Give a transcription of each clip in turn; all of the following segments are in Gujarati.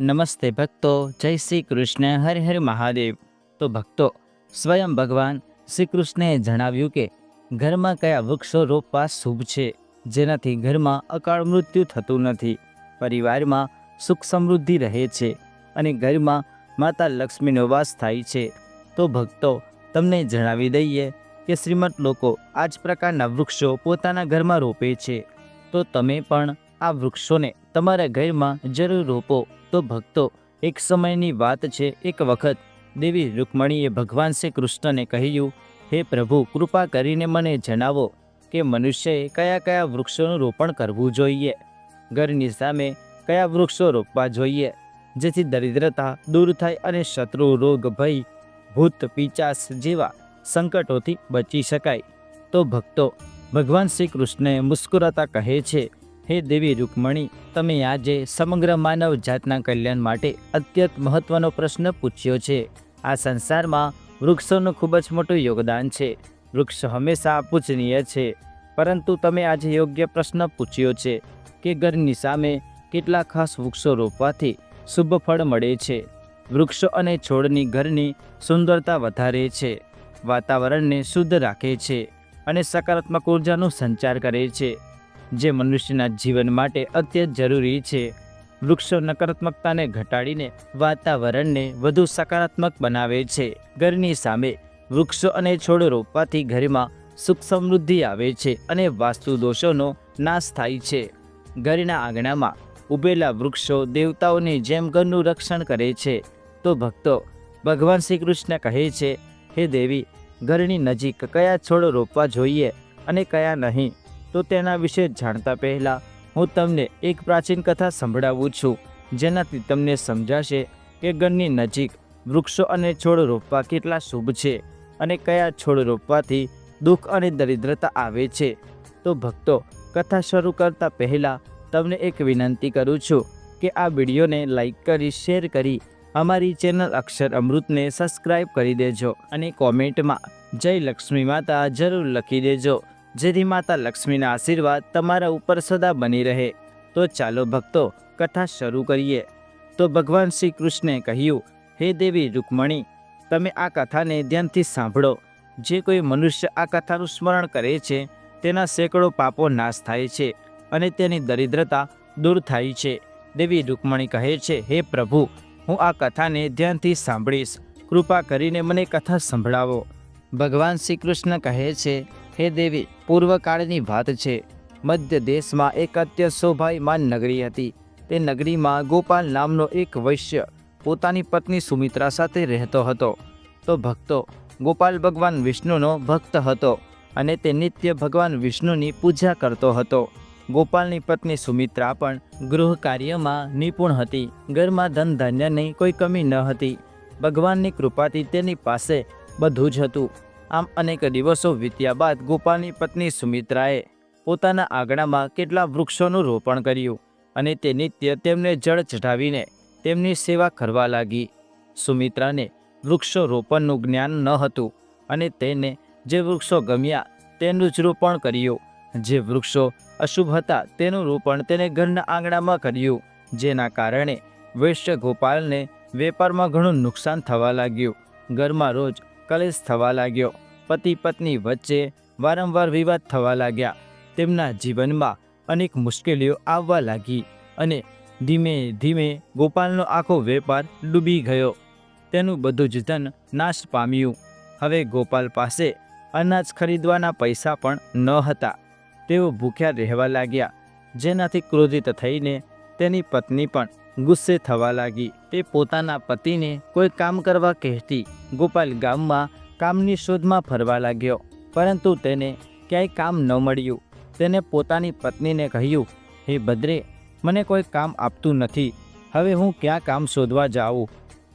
નમસ્તે ભક્તો, જય શ્રી કૃષ્ણ, હર હર મહાદેવ. તો ભક્તો, સ્વયં ભગવાન શ્રી કૃષ્ણએ જણાવ્યું કે, ઘરમાં કયા વૃક્ષો રોપવા શુભ છે, જેનાથી ઘરમાં અકાળ મૃત્યુ થતું નથી. પરિવારમાં સુખ સમૃદ્ધિ રહે છે અને ઘરમાં માતા લક્ષ્મીનો વાસ થાય છે. તો ભક્તો, તમને જણાવી દઈએ કે શ્રીમદ લોકો આ જ પ્રકારના વૃક્ષો પોતાના ઘરમાં રોપે છે. તો તમે પણ આ વૃક્ષોને તમારા ઘરમાં જરૂર રોપો. તો ભક્તો, એક સમયની વાત છે, એક વખત. દેવી રૂકમણીએ ભગવાન શ્રી કૃષ્ણને કહ્યું, હે પ્રભુ, કૃપા કરીને મને જણાવો કે મનુષ્યએ કયા કયા વૃક્ષોનું રોપણ કરવું જોઈએ? ઘરની સામે કયા વૃક્ષો રોપવા જોઈએ? જેથી દરિદ્રતા દૂર થાય અને શત્રુ, રોગ, ભય, ભૂત, પિચાસ જેવા સંકટોથી બચી શકાય. તો ભક્તો, ભગવાન શ્રી કૃષ્ણએ મુસ્કુરાતા કહે છે હે દેવી રૂકમણી, તમે આજે સમગ્ર માનવ જાતના કલ્યાણ માટે અત્યંત મહત્વનો પ્રશ્ન પૂછ્યો છે. આ સંસારમાં વૃક્ષોનું ખૂબ જ મોટું યોગદાન છે. વૃક્ષ હંમેશા પૂજનીય છે. પરંતુ તમે આજે યોગ્ય પ્રશ્ન પૂછ્યો છે કે ઘરની સામે કેટલા ખાસ વૃક્ષો રોપવાથી શુભ ફળ મળે છે. વૃક્ષો અને છોડની ઘરની સુંદરતા વધારે છે. વાતાવરણને શુદ્ધ રાખે છે અને સકારાત્મક ઉર્જાનો સંચાર કરે છે. જે મનુષ્યના જીવન માટે અત્યંત જરૂરી છે. વૃક્ષો નકારાત્મકતાને ઘટાડીને વાતાવરણને વધુ સકારાત્મક બનાવે છે. ઘરની સામે વૃક્ષો અને છોડ રોપવાથી ઘરમાં સુખ સમૃદ્ધિ આવે છે અને વાસ્તુ દોષોનો નાશ થાય છે. ઘરના આંગણામાં ઉભેલા વૃક્ષો દેવતાઓની જેમ ઘરનું રક્ષણ કરે છે. તો ભક્તો, ભગવાન શ્રી કૃષ્ણ કહે છે, હે દેવી, ઘરની નજીક કયા છોડ રોપવા જોઈએ અને કયા નહીં? તો તેના વિશે જાણતા પહેલાં હું તમને એક પ્રાચીન કથા સંભળાવું છું, જેનાથી તમને સમજાશે કે ઘરની નજીક વૃક્ષો અને છોડ રોપવા કેટલા શુભ છે અને કયા છોડ રોપવાથી દુઃખ અને દરિદ્રતા આવે છે. તો ભક્તો, કથા શરૂ કરતા પહેલાં તમને એક વિનંતી કરું છું કે આ વિડીયોને લાઈક કરી, શેર કરી અમારી ચેનલ અક્ષર અમૃતને સબસ્ક્રાઈબ કરી દેજો અને કોમેન્ટમાં જય લક્ષ્મી માતા જરૂર લખી દેજો. જેથી માતા લક્ષ્મીના આશીર્વાદ તમારા ઉપર સદા બની રહે. તો ચાલો ભક્તો, કથા શરૂ કરીએ. તો ભગવાન શ્રી કૃષ્ણે કહ્યું, હે દેવી રૂકમણી, તમે આ કથાને ધ્યાનથી સાંભળો. જે કોઈ મનુષ્ય આ કથાનું સ્મરણ કરે છે, તેના સેંકડો પાપો નાશ થાય છે અને તેની દરિદ્રતા દૂર થાય છે. દેવી રૂકમણી કહે છે, હે પ્રભુ, હું આ કથાને ધ્યાનથી સાંભળીશ. કૃપા કરીને મને કથા સંભળાવો. ભગવાન શ્રી કૃષ્ણ કહે છે હે દેવી, પૂર્વકાળની વાત છે. મધ્ય દેશમાં એક અત્ય શોભાયમાન નગરી હતી. તે નગરીમાં ગોપાલ નામનો એક વૈશ્ય પોતાની પત્ની સુમિત્રા સાથે રહેતો હતો. તો ભક્તો, ગોપાલ ભગવાન વિષ્ણુનો ભક્ત હતો અને તે નિત્ય ભગવાન વિષ્ણુની પૂજા કરતો હતો. ગોપાલની પત્ની સુમિત્રા પણ ગૃહ કાર્યમાં નિપુણ હતી. ઘરમાં ધન ધાન્યની કોઈ કમી ન હતી. ભગવાનની કૃપાથી તેની પાસે બધું જ હતું. આમ અનેક દિવસો વીત્યા બાદ ગોપાલની પત્ની સુમિત્રાએ પોતાના આંગણામાં કેટલા વૃક્ષોનું રોપણ કર્યું અને તે નિત્ય તેમને જળ ચઢાવીને તેમની સેવા કરવા લાગી. સુમિત્રાને વૃક્ષો રોપણનું જ્ઞાન ન હતું અને તેને જે વૃક્ષો ગમ્યા તેનું જ રોપણ કર્યું. જે વૃક્ષો અશુભ હતા તેનું રોપણ તેને ઘરના આંગણામાં કર્યું, જેના કારણે વૈશ્ય ગોપાલને વેપારમાં ઘણું નુકસાન થવા લાગ્યું. ઘરમાં રોજ કલેશ થવા લાગ્યો. પતિ પત્ની વચ્ચે વારંવાર વિવાદ થવા લાગ્યા. તેમના જીવનમાં અનેક મુશ્કેલીઓ આવવા લાગી અને ધીમે ધીમે ગોપાલનો આખો વેપાર ડૂબી ગયો. તેનું બધું જ ધન નાશ પામ્યું. હવે ગોપાલ પાસે અનાજ ખરીદવાના પૈસા પણ ન હતા. તેઓ ભૂખ્યા રહેવા લાગ્યા, જેનાથી ક્રોધિત થઈને તેની પત્ની પણ ગુસ્સે થવા લાગી. તે પોતાના પતિને કોઈ કામ કરવા કહેતી ગોપાલ ગામમાં કામની શોધમાં ફરવા લાગ્યો. પરંતુ તેને ક્યાંય કામ ન મળ્યું. તેને પોતાની પત્નીને કહ્યું, હે ભદ્રે, મને કોઈ કામ આપતું નથી. હવે હું ક્યાં કામ શોધવા જાઉં?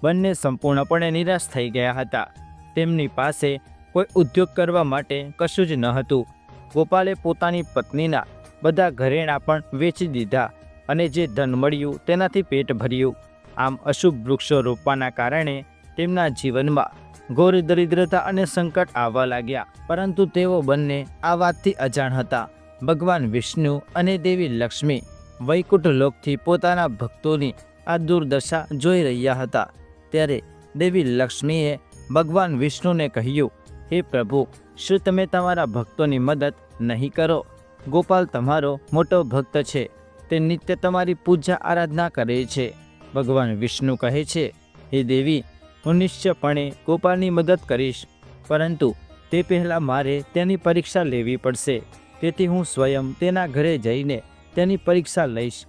બંને સંપૂર્ણપણે નિરાશ થઈ ગયા હતા. તેમની પાસે કોઈ ઉદ્યોગ કરવા માટે કશું જ ન હતું. ગોપાલે પોતાની પત્નીના બધા ઘરેણાં પણ વેચી દીધા અને જે ધન મળ્યું તેનાથી પેટ ભર્યું. આમ અશુભ વૃક્ષો રોપવાના કારણે તેમના જીવનમાં ઘોર દરિદ્રતા અને સંકટ આવવા લાગ્યા. પરંતુ તેઓ બંને આ વાતથી અજાણ હતા. ભગવાન વિષ્ણુ અને દેવી લક્ષ્મી વૈકુંઠ લોકથી પોતાના ભક્તોની આ દુર્દશા જોઈ રહ્યા હતા. ત્યારે દેવી લક્ષ્મીએ ભગવાન વિષ્ણુને કહ્યું, હે પ્રભુ, શું તમે તમારા ભક્તોની મદદ નહીં કરો? ગોપાલ તમારો મોટો ભક્ત છે. તે નિત્ય તમારી પૂજા આરાધના કરે છે. ભગવાન વિષ્ણુ કહે છે, હે દેવી હું નિશ્ચયપણે ગોપાલની મદદ કરીશ, પરંતુ તે પહેલાં મારે તેની પરીક્ષા લેવી પડશે. તેથી હું સ્વયં તેના ઘરે જઈને તેની પરીક્ષા લઈશ.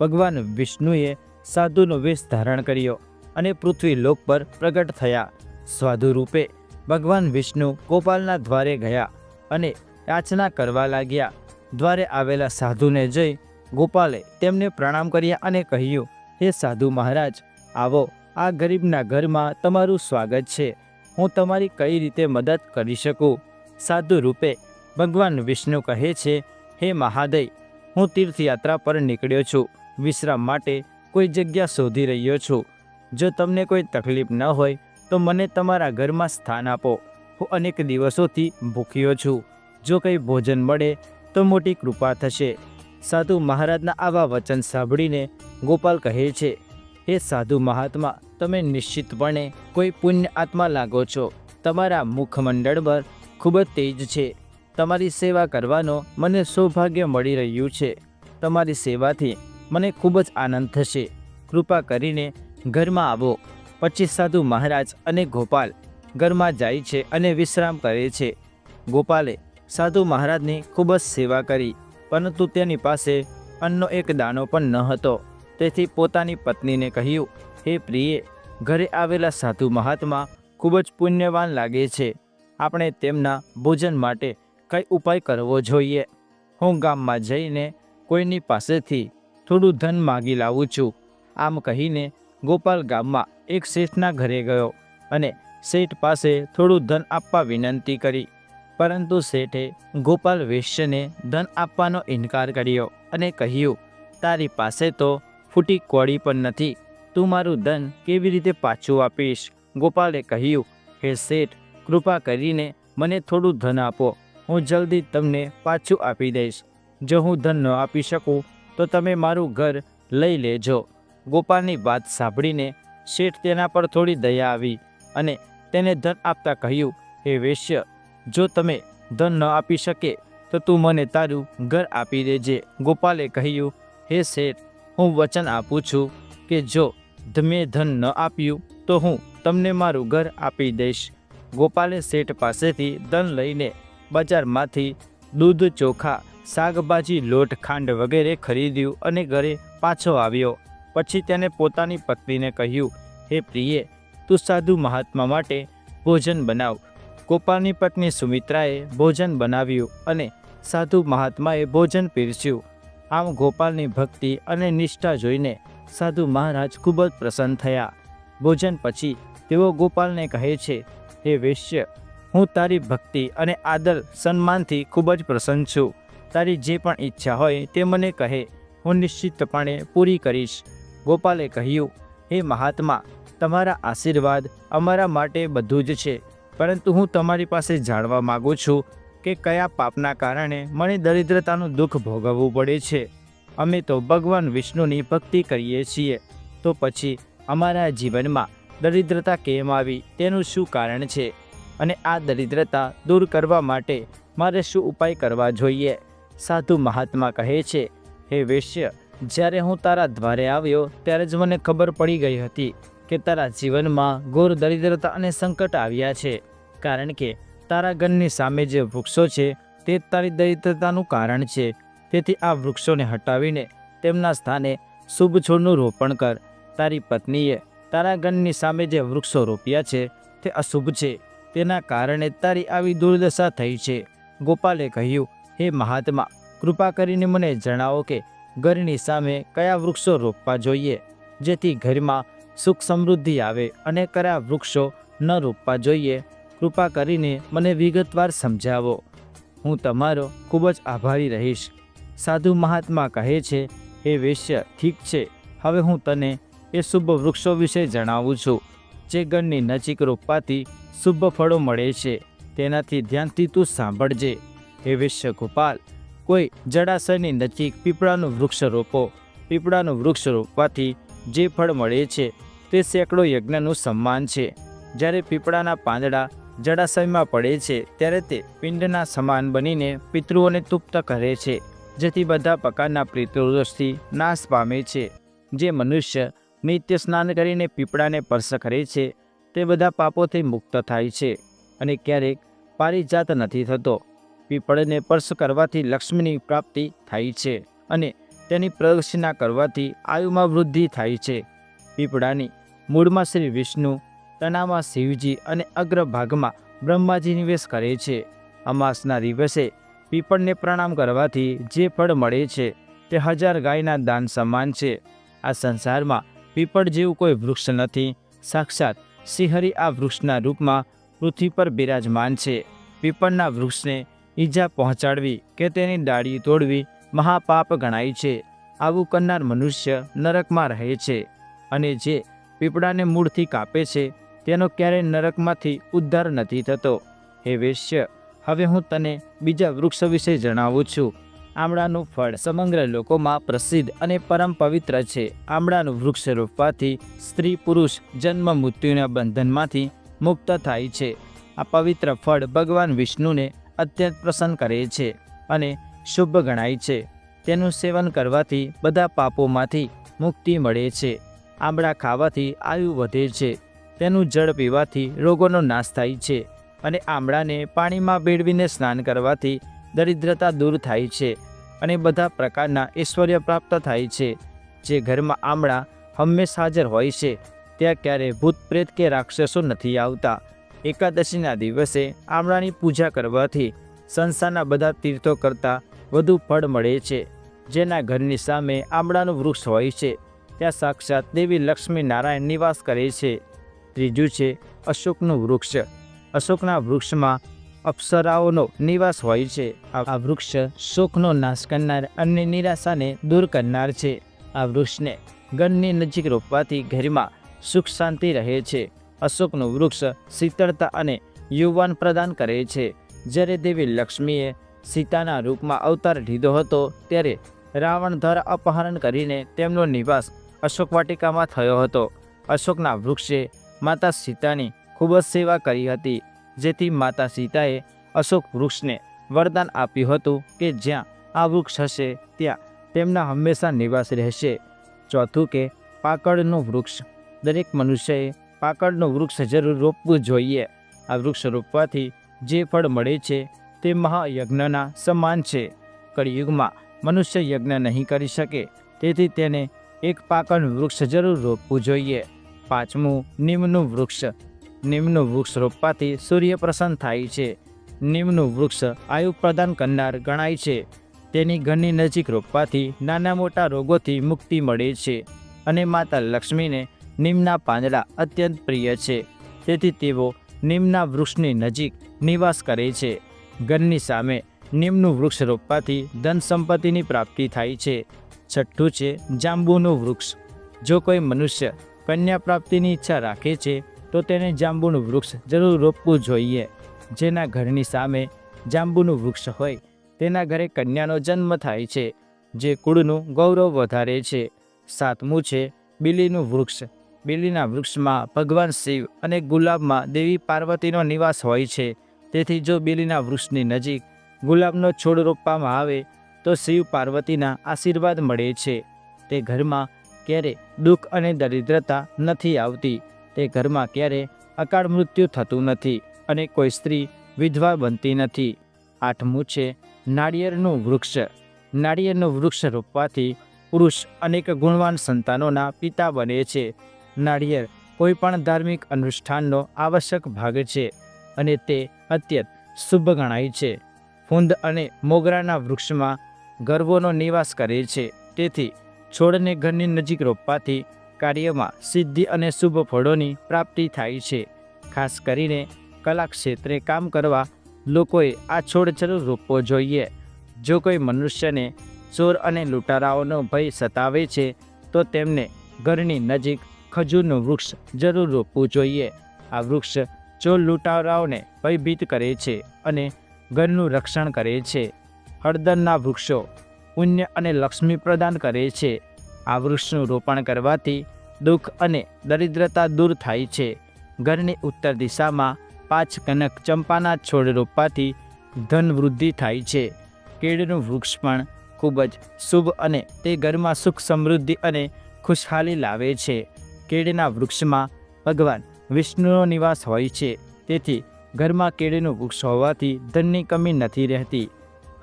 ભગવાન વિષ્ણુએ સાધુનો વેશ ધારણ કર્યો અને પૃથ્વી લોક પર પ્રગટ થયા. સાધુ રૂપે ભગવાન વિષ્ણુ ગોપાલના દ્વારે ગયા અને યાચના કરવા લાગ્યા. દ્વારે આવેલા સાધુને જઈ ગોપાલે તેમને પ્રણામ કર્યા અને કહ્યું, હે સાધુ મહારાજ, આવો. આ ગરીબના ઘરમાં તમારું સ્વાગત છે. હું તમારી કઈ રીતે મદદ કરી શકું? સાધુ રૂપે ભગવાન વિષ્ણુ કહે છે, હે મહાદય, હું તીર્થયાત્રા પર નીકળ્યો છું. વિશ્રામ માટે કોઈ જગ્યા શોધી રહ્યો છું. જો તમને કોઈ તકલીફ ન હોય, તો મને તમારા ઘરમાં સ્થાન આપો. હું અનેક દિવસોથી ભૂખ્યો છું. જો કંઈ ભોજન મળે, તો મોટી કૃપા થશે. સાધુ મહારાજના આવા વચન સાંભળીને ગોપાલ કહે છે હે સાધુ મહાત્મા, તમે નિશ્ચિતપણે કોઈ પુણ્ય આત્મા લાગો છો. તમારા મુખમંડળ પર ખૂબ જ તેજ છે. તમારી સેવા કરવાનો મને સૌભાગ્ય મળી રહ્યું છે. તમારી સેવાથી મને ખૂબ જ આનંદ થશે. કૃપા કરીને ઘરમાં આવો. પછી સાધુ મહારાજ અને ગોપાલ ઘરમાં જાય છે અને વિશ્રામ કરે છે. ગોપાલે સાધુ મહારાજની ખૂબ જ સેવા કરી, પરંતુ તેની પાસે અન્નનો એક દાણો પણ ન હતો. તેથી પોતાની પત્નીને કહ્યું, હે પ્રિયે, ઘરે આવેલા સાધુ મહાત્મા ખૂબ જ પુણ્યવાન લાગે છે. આપણે તેમના ભોજન માટે કંઈ ઉપાય કરવો જોઈએ? હું ગામમાં જઈને કોઈની પાસેથી થોડું ધન માગી લાવું છું. આમ કહીને ગોપાલ ગામમાં એક શેઠના ઘરે ગયો અને શેઠ પાસે થોડું ધન આપવા વિનંતી કરી. પરંતુ શેઠે ગોપાલ વેશ્યને ધન આપવાનો ઇનકાર કર્યો અને કહ્યું, તારી પાસે તો ફૂટી કોળી પણ નથી. તું મારું ધન કેવી રીતે પાછું આપીશ? ગોપાલે કહ્યું, હે શેઠ, કૃપા કરીને મને થોડું ધન આપો. હું જલ્દી તમને પાછું આપી દઈશ. જો હું ધન ન આપી શકું, તો તમે મારું ઘર લઈ લેજો. ગોપાલની વાત સાંભળીને શેઠ તેના પર થોડી દયા આવી અને તેને ધન આપતા કહ્યું, હે વેશ્ય, જો તમે ધન ન આપી શકે, તો તું મને તારું ઘર આપી દેજે. ગોપાલે કહ્યું, હે શેઠ હું વચન આપું છું કે જો મેં ધન ન આપ્યું, તો હું તમને મારું ઘર આપી દઈશ. ગોપાલે શેઠ પાસેથી ધન લઈને બજારમાંથી દૂધ, ચોખા, શાકભાજી, લોટ, ખાંડ વગેરે ખરીદ્યું અને ઘરે પાછો આવ્યો. પછી તેને પોતાની પત્નીને કહ્યું, હે પ્રિયે, તું સાધુ મહાત્મા માટે ભોજન બનાવ. ગોપાલની પત્ની સુમિત્રાએ ભોજન બનાવ્યું અને સાધુ મહાત્માએ ભોજન પીરસ્યું. આમ ગોપાલની ભક્તિ અને નિષ્ઠા જોઈને સાધુ મહારાજ ખૂબ જ પ્રસન્ન થયા. ભોજન પછી તેઓ ગોપાલને કહે છે, હે વૈશ્ય, હું તારી ભક્તિ અને આદર સન્માનથી ખૂબ જ પ્રસન્ન છું. તારી જે પણ ઈચ્છા હોય તે મને કહે. હું નિશ્ચિતપણે પૂરી કરીશ. ગોપાલે કહ્યું, હે મહાત્મા, તમારા આશીર્વાદ અમારા માટે બધું જ છે, પરંતુ હું તમારી પાસે જાણવા માગું છું કે કયા પાપના કારણે મને દરિદ્રતાનું દુઃખ ભોગવવું પડે છે? અમે તો ભગવાન વિષ્ણુની ભક્તિ કરીએ છીએ. તો પછી અમારા જીવનમાં દરિદ્રતા કેમ આવી? તેનું શું કારણ છે? અને આ દરિદ્રતા દૂર કરવા માટે મારે શું ઉપાય કરવા જોઈએ? સાધુ મહાત્મા કહે છે, હે વૈશ્ય, જ્યારે હું તારા દ્વારે આવ્યો ત્યારે જ મને ખબર પડી ગઈ હતી કે તારા જીવનમાં ઘોર દરિદ્રતા અને સંકટ આવ્યા છે. કારણ કે તારા સામે જે વૃક્ષો છે, તે તારી દરિદ્રતાનું કારણ છે. તેથી આ વૃક્ષોને હટાવીને તેમના સ્થાને શુભ છોડનું રોપણ કર. તારી પત્નીએ તારા સામે જે વૃક્ષો રોપ્યા છે, તે અશુભ છે. તેના કારણે તારી આવી દુર્દશા થઈ છે. ગોપાલે કહ્યું, હે મહાત્મા, કૃપા કરીને મને જણાવો કે ઘરની સામે કયા વૃક્ષો રોપવા જોઈએ, જેથી ઘરમાં સુખ સમૃદ્ધિ આવે અને કયા વૃક્ષો ન રોપવા જોઈએ. કૃપા કરીને મને વિગતવાર સમજાવો. હું તમારો ખૂબ જ આભારી રહીશ. સાધુ મહાત્મા કહે છે હે વેશ્ય ઠીક છે. હવે હું તને એ શુભ વૃક્ષો વિશે જણાવું છું, જે ગણની નજીક રોપવાથી શુભ ફળો મળે છે. તેનાથી ધ્યાનથી તું સાંભળજે. હે વેશ્ય ગોપાલ, કોઈ જળાશયની નજીક પીપળાનું વૃક્ષ રોપો. પીપળાનું વૃક્ષ રોપવાથી જે ફળ મળે છે, તે સેંકડો યજ્ઞનું સન્માન છે. જ્યારે પીપળાના પાંદડા જળાશયમાં પડે છે ત્યારે તે પિંડના સમાન બનીને પિતૃઓને તુપ્ત કરે છે, જેથી બધા પ્રકારના પિતૃદોષથી નાશ પામે છે. જે મનુષ્ય નિત્ય સ્નાન કરીને પીપળાને સ્પર્શ કરે છે, તે બધા પાપોથી મુક્ત થાય છે અને ક્યારેક પારિજાત નથી થતો. પીપળને સ્પર્શ કરવાથી લક્ષ્મીની પ્રાપ્તિ થાય છે અને તેની પ્રદક્ષિણા કરવાથી આયુમાં વૃદ્ધિ થાય છે. પીપળાની મૂળમાં શ્રી વિષ્ણુ તનામાં શિવજી અને અગ્રભાગમાં બ્રહ્માજી નિવેશ કરે છે. અમાસના દિવસે પીપળને પ્રણામ કરવાથી જે ફળ મળે છે તે હજાર ગાયના દાન સમાન છે. આ સંસારમાં પીપળ જેવું કોઈ વૃક્ષ નથી. સાક્ષાત સિંહરી આ વૃક્ષના રૂપમાં પૃથ્વી પર બિરાજમાન છે. પીપળના વૃક્ષને ઈજા પહોંચાડવી કે તેની ડાળી તોડવી મહાપાપ ગણાય છે. આવું કરનાર મનુષ્ય નરકમાં રહે છે અને જે પીપળાને મૂળથી કાપે છે તેનો ક્યારેય નરકમાંથી ઉદ્ધાર નથી થતો. હે વેશ્ય, હવે હું તને બીજા વૃક્ષ વિશે જણાવું છું. આમળાનું ફળ સમગ્ર લોકોમાં પ્રસિદ્ધ અને પરમ પવિત્ર છે. આમળાનું વૃક્ષ રોપવાથી સ્ત્રી પુરુષ જન્મ મૃત્યુના બંધનમાંથી મુક્ત થાય છે. આ પવિત્ર ફળ ભગવાન વિષ્ણુને અત્યંત પ્રસન્ન કરે છે અને શુભ ગણાય છે. તેનું સેવન કરવાથી બધા પાપોમાંથી મુક્તિ મળે છે. આમળા ખાવાથી આયુ વધે છે. તેનું જળ પીવાથી રોગોનો નાશ થાય છે અને આંબળાને પાણીમાં ભેળવીને સ્નાન કરવાથી દરિદ્રતા દૂર થાય છે અને બધા પ્રકારના ઐશ્વર્ય પ્રાપ્ત થાય છે. જે ઘરમાં આમળા હંમેશા હાજર હોય છે, ત્યાં ક્યારે ભૂત પ્રેત કે રાક્ષસો નથી આવતા. એકાદશીના દિવસે આમળાની પૂજા કરવાથી સંસારના બધા તીર્થો કરતાં વધુ ફળ મળે છે. જેના ઘરની સામે આમળાનું વૃક્ષ હોય છે, ત્યાં સાક્ષાત દેવી લક્ષ્મી નારાયણ નિવાસ કરે છે. ત્રીજું છે અશોકનું વૃક્ષ. અશોકના વૃક્ષમાં અપ્સરાઓનો નિવાસ હોય છે. આ વૃક્ષ શોકનો નાશ કરનાર અને નિરાશાને દૂર કરનાર છે. આ વૃક્ષને ગનની નજીક રોપવાથી ઘરમાં સુખ શાંતિ રહે છે. અશોકનું વૃક્ષ શીતળતા અને યુવાન પ્રદાન કરે છે. જ્યારે દેવી લક્ષ્મીએ સીતાના રૂપમાં અવતાર લીધો હતો, ત્યારે રાવણ દ્વારા અપહરણ કરીને તેમનો નિવાસ અશોક વાટિકામાં થયો હતો. અશોકના વૃક્ષે માતા સીતાની ખૂબ જ સેવા કરી હતી, જેથી માતા સીતાએ અશોક વૃક્ષને વરદાન આપ્યું હતું કે જ્યાં આ વૃક્ષ હશે, ત્યાં તેમના હંમેશા નિવાસ રહેશે. ચોથું કે પાકળનું વૃક્ષ. દરેક મનુષ્યએ પાકળનું વૃક્ષ જરૂર રોપવું જોઈએ. આ વૃક્ષ રોપવાથી જે ફળ મળે છે, તે મહાયજ્ઞના સમાન છે. કળિયુગમાં મનુષ્ય યજ્ઞ નહીં કરી શકે, તેથી તેને એક પાકળનું વૃક્ષ જરૂર રોપવું જોઈએ. પાંચમું, નિમનું વૃક્ષ. નિમનું વૃક્ષ રોપવાથી સૂર્ય પ્રસન્ન થાય છે. નિમનું વૃક્ષ આયુ પ્રદાન કરનાર ગણાય છે. તેની ઘરની નજીક રોપવાથી નાના મોટા રોગોથી મુક્તિ મળે છે અને માતા લક્ષ્મીને નિમના પાંદડા અત્યંત પ્રિય છે. તેથી તેઓ નિમના વૃક્ષની નજીક નિવાસ કરે છે. ઘરની સામે નિમનું વૃક્ષ રોપવાથી ધન સંપત્તિની પ્રાપ્તિ થાય છે. છઠ્ઠું છે જાંબુનું વૃક્ષ. જો કોઈ મનુષ્ય કન્યા પ્રાપ્તિની ઈચ્છા રાખે છે, તો તેને જાંબુનું વૃક્ષ જરૂર રોપવું જોઈએ. જેના ઘરની સામે જાંબુનું વૃક્ષ હોય, તેના ઘરે કન્યાનો જન્મ થાય છે, જે કુળનું ગૌરવ વધારે છે. સાતમું છે, બિલીનું વૃક્ષ. બિલીના વૃક્ષમાં ભગવાન શિવ અને ગુલાબમાં દેવી પાર્વતીનો નિવાસ હોય છે. તેથી જો બિલીના વૃક્ષની નજીક ગુલાબનો છોડ રોપવામાં આવે, તો શિવ પાર્વતીના આશીર્વાદ મળે છે. તે ઘરમાં ક્યારે દુઃખ અને દરિદ્રતા નથી આવતી. તે ઘરમાં ક્યારે અકાળ મૃત્યુ થતું નથી અને કોઈ સ્ત્રી વિધવા બનતી નથી. આઠમું છે નાળિયેરનું વૃક્ષ. નાળિયેરનું વૃક્ષ રોપવાથી પુરુષ અનેક ગુણવાન સંતાનોના પિતા બને છે. નાળિયેર કોઈપણ ધાર્મિક અનુષ્ઠાનનો આવશ્યક ભાગ છે અને તે અત્યંત શુભ ગણાય છે. ફૂંદ અને મોગરાના વૃક્ષમાં ગર્વોનો નિવાસ કરે છે. તેથી છોડને ઘરની નજીક રોપવાથી કાર્યમાં સિદ્ધિ અને શુભ ફળોની પ્રાપ્તિ થાય છે. ખાસ કરીને કલા ક્ષેત્રે કામ કરવા લોકોએ આ છોડ જરૂર રોપવો જોઈએ. જો કોઈ મનુષ્યને ચોર અને લૂંટારાઓનો ભય સતાવે છે, તો તેમને ઘરની નજીક ખજૂરનું વૃક્ષ જરૂર રોપવું જોઈએ. આ વૃક્ષ ચોર લૂંટારાઓને ભયભીત કરે છે અને ઘરનું રક્ષણ કરે છે. હળદરના વૃક્ષો પુણ્ય અને લક્ષ્મી પ્રદાન કરે છે. આ વૃક્ષનું રોપણ કરવાથી દુઃખ અને દરિદ્રતા દૂર થાય છે. ઘરની ઉત્તર દિશામાં પાંચ કનક ચંપાના છોડ રોપવાથી ધન વૃદ્ધિ થાય છે. કેળનું વૃક્ષ પણ ખૂબ જ શુભ અને તે ઘરમાં સુખ સમૃદ્ધિ અને ખુશહાલી લાવે છે. કેળના વૃક્ષમાં ભગવાન વિષ્ણુનો નિવાસ હોય છે. તેથી ઘરમાં કેળનું વૃક્ષ હોવાથી ધનની કમી નથી રહેતી.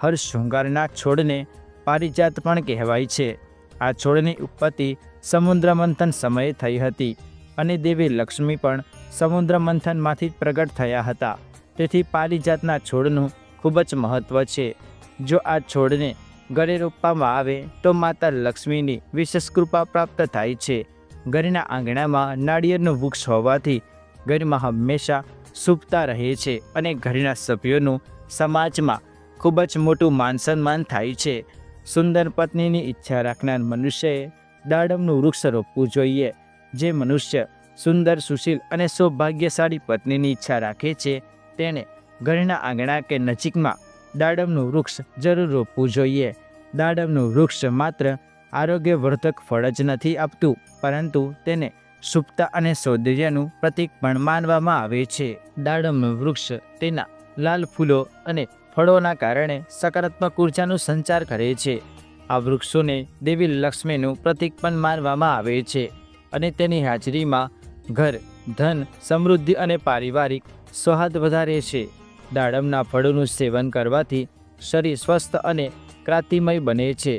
હર શૃંગારના છોડને પારિજાત પણ કહેવાય છે. આ છોડની ઉત્પત્તિ સમુદ્ર મંથન સમયે થઈ હતી અને દેવી લક્ષ્મી પણ સમુદ્ર મંથનમાંથી જ પ્રગટ થયા હતા. તેથી પારિજાતના છોડનું ખૂબ જ મહત્ત્વ છે. જો આ છોડને ઘરે રોપવામાં આવે તો માતા લક્ષ્મીની વિશેષ કૃપા પ્રાપ્ત થાય છે. ઘરના આંગણામાં નાળિયેરનું વૃક્ષ હોવાથી ઘરમાં હંમેશા શુભતા રહે છે અને ઘરના સભ્યોનું સમાજમાં ખૂબ જ મોટું માન સન્માન થાય છે. સુંદર પત્નીની ઈચ્છા રાખનાર મનુષ્યએ દાડમનું વૃક્ષ રોપવું જોઈએ. જે મનુષ્ય સુંદર, સુશીલ અને સૌભાગ્યશાળી પત્નીની ઈચ્છા રાખે છે, તેણે ઘરના આંગણા કે નજીકમાં દાડમનું વૃક્ષ જરૂર રોપવું જોઈએ. દાડમનું વૃક્ષ માત્ર આરોગ્યવર્ધક ફળ જ નથી આપતું, પરંતુ તેને શુભતા અને સૌંદર્યનું પ્રતીક પણ માનવામાં આવે છે. દાડમનું વૃક્ષ તેના લાલ ફૂલો અને ફળોના કારણે સકારાત્મક ઉર્જાનું સંચાર કરે છે. આ વૃક્ષોને દેવી લક્ષ્મીનું પ્રતીક પણ માનવામાં આવે છે અને તેની હાજરીમાં ઘર, ધન, સમૃદ્ધિ અને પારિવારિક સૌહાર્દ વધારે છે. દાડમના ફળોનું સેવન કરવાથી શરીર સ્વસ્થ અને ક્રાંતિમય બને છે.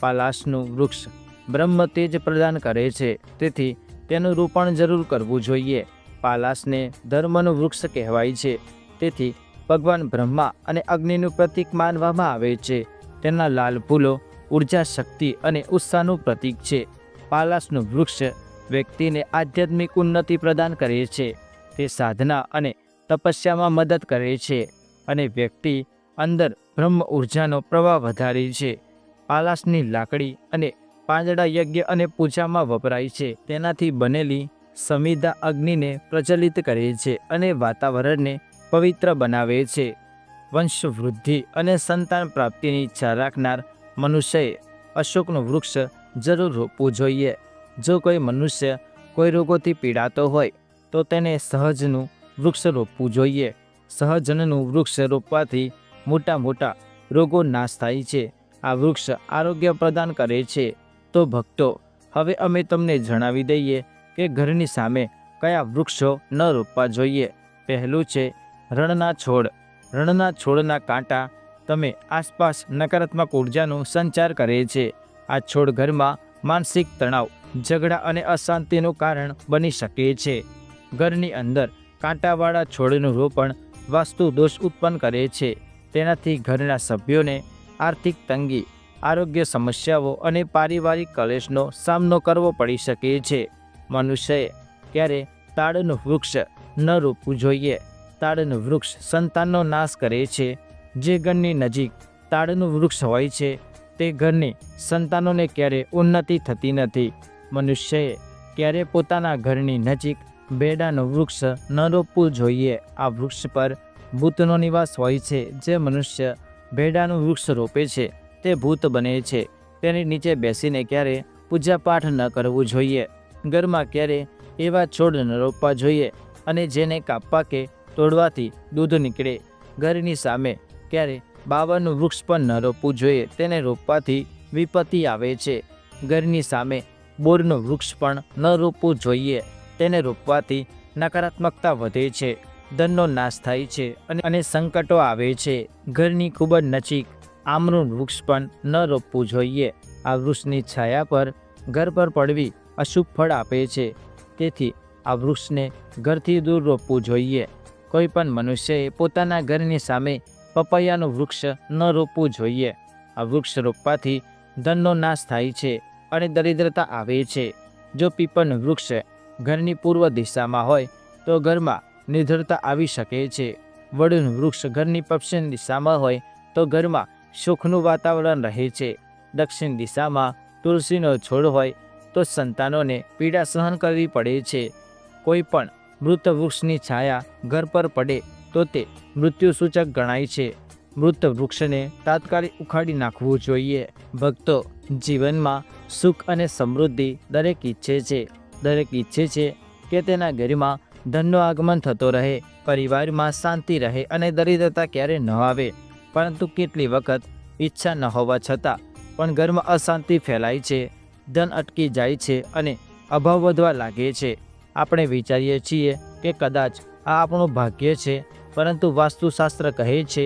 પાલાશનું વૃક્ષ બ્રહ્મ તેજ પ્રદાન કરે છે, તેથી તેનું રોપણ જરૂર કરવું જોઈએ. પાલાશને ધર્મનું વૃક્ષ કહેવાય છે, તેથી ભગવાન બ્રહ્મા અને અગ્નિનું પ્રતીક માનવામાં આવે છે. તેના લાલ ફૂલો, ઊર્જા શક્તિ અને ઉત્સાહનું પ્રતીક છે. પાલાસનું વૃક્ષ વ્યક્તિને આધ્યાત્મિક ઉન્નતિ પ્રદાન કરે છે. તે સાધના અને તપસ્યામાં મદદ કરે છે અને વ્યક્તિ અંદર બ્રહ્મ ઉર્જાનો પ્રવાહ વધારે છે. પાલાસની લાકડી અને પાંદડા યજ્ઞ અને પૂજામાં વપરાય છે. તેનાથી બનેલી સમિધા અગ્નિને પ્રજ્વલિત કરે છે અને વાતાવરણને પવિત્ર બનાવે છે. વંશ વૃદ્ધિ અને સંતાન પ્રાપ્તિની ઈચ્છા રાખનાર મનુષ્યએ અશોકનું વૃક્ષ જરૂર રોપવું જોઈએ. જો કોઈ મનુષ્ય કોઈ રોગોથી પીડાતો હોય, તો તેને સહજનું વૃક્ષ રોપવું જોઈએ. સહજનનું વૃક્ષ રોપવાથી મોટા મોટા રોગો નાશ થાય છે. આ વૃક્ષ આરોગ્ય પ્રદાન કરે છે. તો ભક્તો, હવે અમે તમને જણાવી દઈએ કે ઘરની સામે કયા વૃક્ષો ન રોપવા જોઈએ. પહેલું છે રણના છોડ, રણના છોડના કાંટા તમે આસપાસ નકારાત્મક ઉર્જાનો સંચાર કરે છે. આ છોડ ઘરમાં માનસિક તણાવ, ઝઘડા અને અશાંતિનું કારણ બની શકે છે. ઘરની અંદર કાંટાવાળા છોડનું રોપણ વાસ્તુ દોષ ઉત્પન્ન કરે છે. તેનાથી ઘરના સભ્યોને આર્થિક તંગી, આરોગ્ય સમસ્યાઓ અને પારિવારિક કલેશનો સામનો કરવો પડી શકે છે. મનુષ્યએ ક્યારે તાડનું વૃક્ષ ન રોપવું જોઈએ. તાડનું વૃક્ષ સંતાનનો નાશ કરે છે. જે ઘરની નજીક તાડનું વૃક્ષ હોય છે, તે ઘરની સંતાનોને ક્યારે ઉન્નતિ થતી નથી. મનુષ્યએ ક્યારે પોતાના ઘરની નજીક બેડાનું વૃક્ષ ન રોપવું જોઈએ. આ વૃક્ષ પર ભૂતનો નિવાસ હોય છે, જે મનુષ્ય ભેડાનું વૃક્ષ રોપે છે, તે ભૂત બને છે. તેની નીચે બેસીને ક્યારે પૂજાપાઠ ન કરવું જોઈએ. ઘરમાં ક્યારે એવા છોડ ન રોપવા જોઈએ અને જેને કાપવા કે તોડવાથી દૂધ નીકળે. ઘરની સામે ક્યારે બાવળનું વૃક્ષ પણ ન રોપવું જોઈએ, તેને રોપવાથી વિપત્તિ આવે છે. ઘરની સામે બોરનું વૃક્ષ પણ ન રોપવું જોઈએ, તેને રોપવાથી નકારાત્મકતા વધે છે, ધનનો નાશ થાય છે અને અને સંકટો આવે છે. ઘરની ખૂબ જ નજીક આમનું વૃક્ષ પણ ન રોપવું જોઈએ. આ વૃક્ષની છાયા પર ઘર પર પડવી અશુભ ફળ આપે છે. તેથી આ વૃક્ષને ઘરથી દૂર રોપવું જોઈએ. કોઈ પણ મનુષ્યએ પોતાના ઘરની સામે પપૈયાનું વૃક્ષ ન રોપવું જોઈએ. આ વૃક્ષ રોપવાથી ધનનો નાશ થાય છે અને દરિદ્રતા આવે છે. જો પીપળનું વૃક્ષ ઘરની પૂર્વ દિશામાં હોય, તો ઘરમાં નિર્ધરતા આવી શકે છે. વડનું વૃક્ષ ઘરની પશ્ચિમ દિશામાં હોય, તો ઘરમાં સુખનું વાતાવરણ રહે છે. દક્ષિણ દિશામાં તુલસીનો છોડ હોય, તો સંતાનોને પીડા સહન કરવી પડે છે. કોઈ પણ મૃત વૃક્ષની છાયા ઘર પર પડે તો તે મૃત્યુસૂચક ગણાય છે. મૃત વૃક્ષને તાત્કાલિક ઉખાડી નાખવું જોઈએ. ભક્તો જીવનમાં સુખ અને સમૃદ્ધિ દરેક ઈચ્છે છે. દરેક ઈચ્છે છે કે તેના ઘરમાં ધનનું આગમન થતો રહે, પરિવારમાં શાંતિ રહે અને દરિદ્રતા ક્યારે ન આવે. પરંતુ કેટલી વખત ઈચ્છા ન હોવા છતાં પણ ઘરમાં અશાંતિ ફેલાય છે, ધન અટકી જાય છે અને અભાવ વધવા લાગે છે. આપણે વિચારીએ છીએ કે કદાચ આ આપણું ભાગ્ય છે, પરંતુ વાસ્તુશાસ્ત્ર કહે છે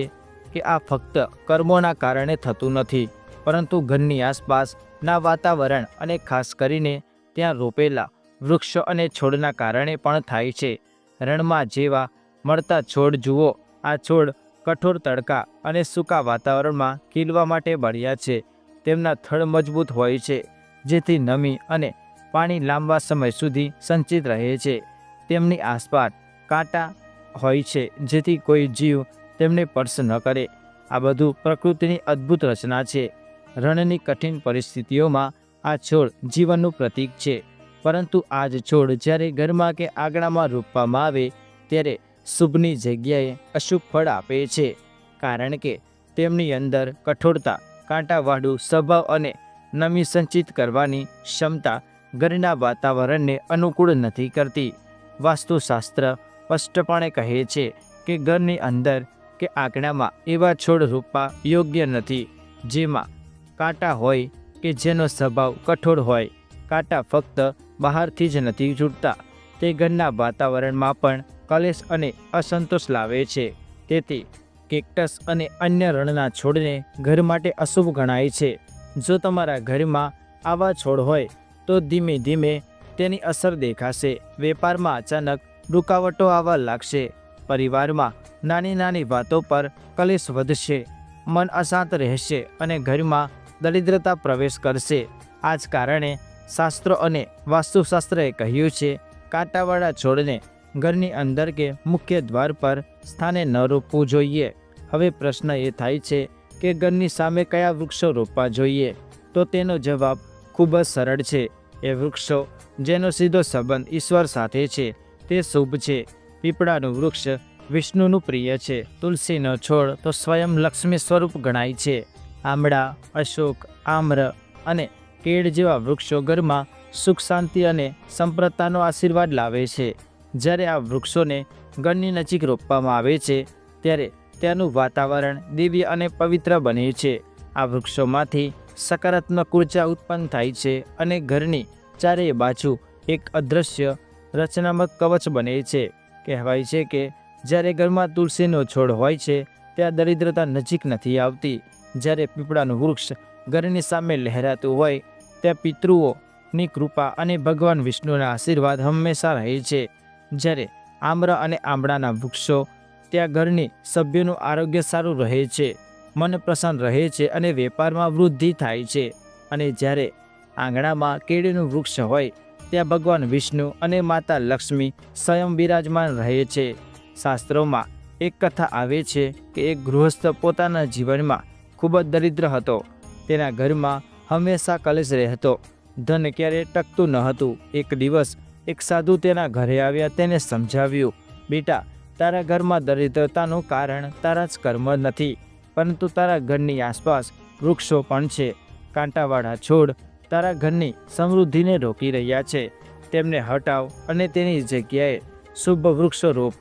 કે આ ફક્ત કર્મોના કારણે થતું નથી, પરંતુ ઘરની આસપાસના વાતાવરણ અને ખાસ કરીને ત્યાં રોપેલા વૃક્ષો અને છોડના કારણે પણ થાય છે. રણમાં જેવા મળતા છોડ જુઓ, આ છોડ કઠોર તડકા અને સૂકા વાતાવરણમાં ખીલવા માટે બળ્યા છે. તેમના થડ મજબૂત હોય છે, જેથી નમી અને પાણી લાંબા સમય સુધી સંચિત રહે છે. તેમની આસપાસ કાંટા હોય છે, જેથી કોઈ જીવ તેમને સ્પર્શ ન કરે. આ બધું પ્રકૃતિની અદ્ભુત રચના છે. રણની કઠિન પરિસ્થિતિઓમાં આ છોડ જીવનનું પ્રતીક છે. પરંતુ આ જ છોડ જ્યારે ઘરમાં કે આંગણામાં રોપવામાં આવે, ત્યારે શુભની જગ્યાએ અશુભ ફળ આપે છે. કારણ કે તેમની અંદર કઠોરતા કાંટાવાળું સ્વભાવ અને નમી સંચિત કરવાની ક્ષમતા ઘરના વાતાવરણને અનુકૂળ નથી કરતી. વાસ્તુશાસ્ત્ર સ્પષ્ટપણે કહે છે કે ઘરની અંદર કે આંકડામાં એવા છોડ રોપવા યોગ્ય નથી, જેમાં કાંટા હોય કે જેનો સ્વભાવ કઠોર હોય. કાંટા ફક્ત બહારથી જ નથી છૂટતા તે ઘરના વાતાવરણમાં પણ કલેશ અને અસંતોષ લાવે છે. તેથી કેક્ટસ અને અન્ય રણના છોડને ઘર માટે અશુભ ગણાય છે. જો તમારા ઘરમાં આવા છોડ હોય તો ધીમે ધીમે તેની અસર દેખાશે. વેપારમાં અચાનક રૂકાવટો આવવા લાગશે. પરિવારમાં નાની નાની વાતો પર કલેશ વધશે. મન અશાંત રહેશે અને ઘરમાં દરિદ્રતા પ્રવેશ કરશે. આ જ કારણે શાસ્ત્રો અને વાસ્તુશાસ્ત્રએ કહ્યું છે, કાંટાવાળા છોડને ઘરની અંદર કે મુખ્ય દ્વાર પર સ્થાને ન રોપવું જોઈએ. હવે પ્રશ્ન એ થાય છે કે ઘરની સામે કયા વૃક્ષો રોપવા જોઈએ? તો તેનો જવાબ ખૂબ જ સરળ છે. એ વૃક્ષો, જેનો સીધો સંબંધ ઈશ્વર સાથે છે, તે શુભ છે. પીપળાનું વૃક્ષ વિષ્ણુનું પ્રિય છે. તુલસીનો છોડ તો સ્વયં લક્ષ્મી સ્વરૂપ ગણાય છે. આંબળા અશોક, આમ્ર અને કેળ જેવા વૃક્ષો ઘરમાં સુખ, શાંતિ અને સંપ્રતાનો આશીર્વાદ લાવે છે. જ્યારે આ વૃક્ષોને ઘરની નજીક રોપવામાં આવે છે, ત્યારે ત્યાંનું વાતાવરણ દિવ્ય અને પવિત્ર બને છે. આ વૃક્ષોમાંથી સકારાત્મક ઊર્જા ઉત્પન્ન થાય છે અને ઘરની ચારેય બાજુ એક અદૃશ્ય રચનાત્મક કવચ બને છે. કહેવાય છે કે જ્યારે ઘરમાં તુલસીનો છોડ હોય છે, ત્યાં દરિદ્રતા નજીક નથી આવતી. જ્યારે પીપળાનું વૃક્ષ ઘરની સામે લહેરાતું હોય, ત્યાં પિતૃઓની કૃપા અને ભગવાન વિષ્ણુના આશીર્વાદ હંમેશા રહે છે. જ્યારે આમ્ર અને આંબળાના વૃક્ષો, ત્યાં ઘરની સભ્યોનું આરોગ્ય સારું રહે છે. મન પ્રસન્ન રહે છે અને વેપારમાં વૃદ્ધિ થાય છે. અને જ્યારે આંગણામાં કેળીનું વૃક્ષ હોય, ત્યાં ભગવાન વિષ્ણુ અને માતા લક્ષ્મી સ્વયં બિરાજમાન રહે છે. શાસ્ત્રોમાં એક કથા આવે છે કે એક ગૃહસ્થ પોતાના જીવનમાં ખૂબ જ દરિદ્ર હતો. તેના ઘરમાં હંમેશા કલેશ રહેતો, ધન ક્યારે ટકતું ન હતું. એક દિવસ એક સાધુ તેના ઘરે આવ્યા તેને સમજાવ્યું, બેટા, તારા ઘરમાં દરિદ્રતાનું કારણ તારા જ કર્મ નથી. પરંતુ તારા ઘરની આસપાસ વૃક્ષો પણ છે. કાંટાવાળા છોડ તારા ઘરની સમૃદ્ધિને રોકી રહ્યા છે. તેમને હટાવ અને તેની જગ્યાએ શુભ વૃક્ષો રોપ.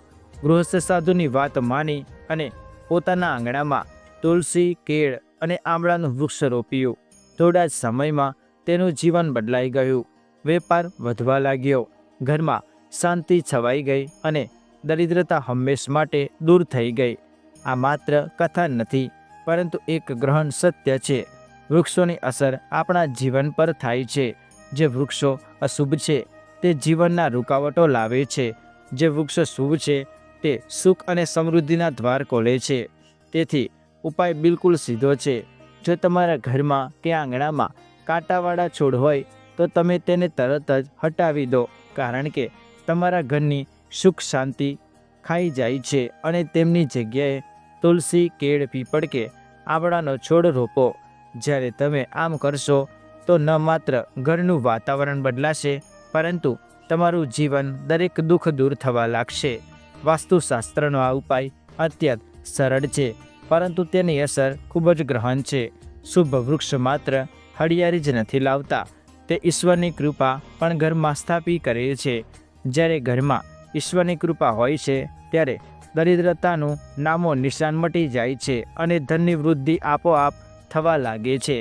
ગૃહસ્થ સાધુની વાત માની અને પોતાના આંગણામાં તુલસી, કેળ અને આંબળાનું વૃક્ષ રોપ્યું. થોડા જ સમયમાં તેનું જીવન બદલાઈ ગયું. વેપાર વધવા લાગ્યો. ઘરમાં શાંતિ છવાઈ ગઈ અને દરિદ્રતા હંમેશ માટે દૂર થઈ ગઈ. આ માત્ર કથા નથી, પરંતુ એક ગ્રહણ સત્ય છે. વૃક્ષોની અસર આપણા જીવન પર થાય છે. જે વૃક્ષો અશુભ છે, તે જીવનના રૂકાવટો લાવે છે. જે વૃક્ષો શુભ છે, તે સુખ અને સમૃદ્ધિના દ્વાર ખોલે છે. તેથી ઉપાય બિલકુલ સીધો છે. જો તમારા ઘરમાં કે આંગણામાં કાંટાવાળા છોડ હોય, તો તમે તેને તરત જ હટાવી દો, કારણ કે તમારા ઘરની સુખ શાંતિ ખાઈ જાય છે અને તેમની જગ્યાએ તુલસી, કેળ પીપળ કે આંબળાનો છોડ રોપો. જ્યારે તમે આમ કરશો, તો ન માત્ર ઘરનું વાતાવરણ બદલાશે, પરંતુ તમારું જીવન દરેક દુઃખ દૂર થવા લાગશે. વાસ્તુશાસ્ત્રનો આ ઉપાય અત્યંત સરળ છે, પરંતુ તેની અસર ખૂબ જ ગ્રહણ છે. શુભ વૃક્ષ માત્ર હળિયારી જ નથી લાવતા, તે ઈશ્વરની કૃપા પણ ઘરમાં સ્થાપી કરે છે. જ્યારે ઘરમાં ઈશ્વરની કૃપા હોય છે, ત્યારે દરિદ્રતાનું નામો નિશાન મટી જાય છે અને ધનની વૃદ્ધિ આપોઆપ થવા લાગે છે.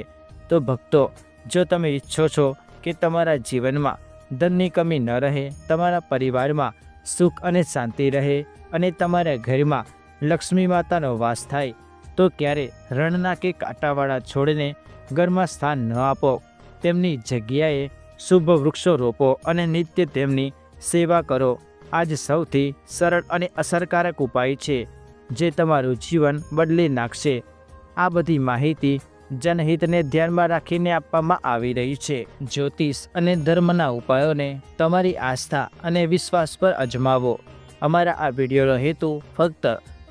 તો ભક્તો, જો તમે ઈચ્છો છો કે તમારા જીવનમાં ધનની કમી ન રહે, તમારા પરિવારમાં સુખ અને શાંતિ રહે અને તમારા ઘરમાં લક્ષ્મી માતાનો વાસ થાય, તો ક્યારે રણના કે કાંટાવાળા છોડને ઘરમાં સ્થાન ન આપો. તેમની જગ્યાએ શુભ વૃક્ષો રોપો અને નિત્ય તેમની સેવા કરો. આજ સૌથી સરળ અને અસરકારક ઉપાય છે, જે તમારું જીવન બદલી નાખશે. આ બધી માહિતી જનહિતને ધ્યાનમાં રાખીને આપવામાં આવી રહી છે. જ્યોતિષ અને ધર્મના ઉપાયોને તમારી આસ્થા અને વિશ્વાસ પર અજમાવો. અમારા આ વિડીયોનો હેતુ ફક્ત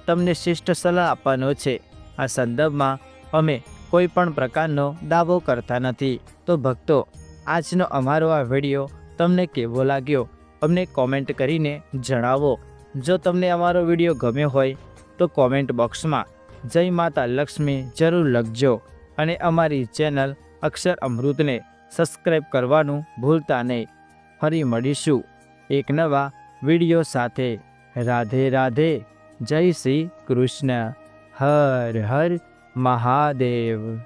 તમને શિષ્ટ સલાહ આપવાનો છે. આ સંદર્ભમાં અમે કોઈ પણ પ્રકારનો દાવો કરતા નથી. તો ભક્તો, આજનો અમારો આ વીડિયો તમને કેવો લાગ્યો? અમને કોમેન્ટ કરીને જણાવો. જો તમને અમારો વીડિયો ગમ્યો હોય, તો કોમેન્ટ બોક્સમાં જય માતા લક્ષ્મી જરૂર લખજો અને અમારી ચેનલ અક્ષર અમૃતને સબસ્ક્રાઈબ કરવાનું ભૂલતા નહીં. ફરી મળીશું એક નવા વીડિયો સાથે. રાધે રાધે. જય શ્રી કૃષ્ણ. હર હર મહાદેવ.